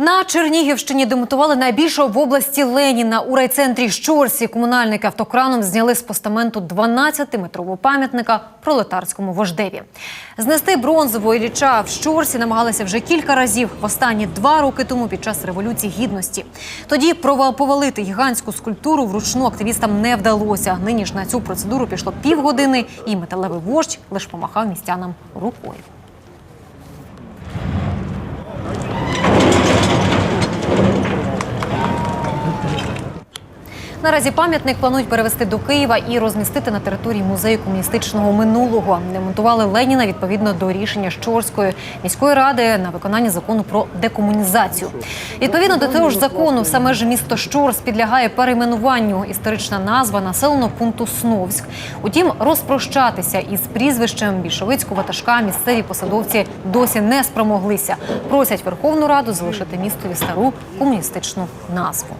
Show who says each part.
Speaker 1: На Чернігівщині демонтували найбільшого в області Леніна. У райцентрі Щорсі комунальники автокраном зняли з постаменту 12-метрового пам'ятника пролетарському вождеві. Знести бронзового Ілліча в Щорсі намагалися вже кілька разів. Останні два роки тому під час революції гідності. Тоді повалити гігантську скульптуру вручну активістам не вдалося. Нині ж на цю процедуру пішло півгодини, і металевий вождь лише помахав містянам рукою. Наразі пам'ятник планують перевести до Києва і розмістити на території музею комуністичного минулого. Демонтували Леніна відповідно до рішення Щорської міської ради на виконання закону про декомунізацію. Відповідно до того ж закону, саме ж місто Щорс підлягає перейменуванню. Історична назва населеного пункту Сновськ. Утім, розпрощатися із прізвищем більшовицького ватажка місцеві посадовці досі не спромоглися. Просять Верховну Раду залишити містові стару комуністичну назву.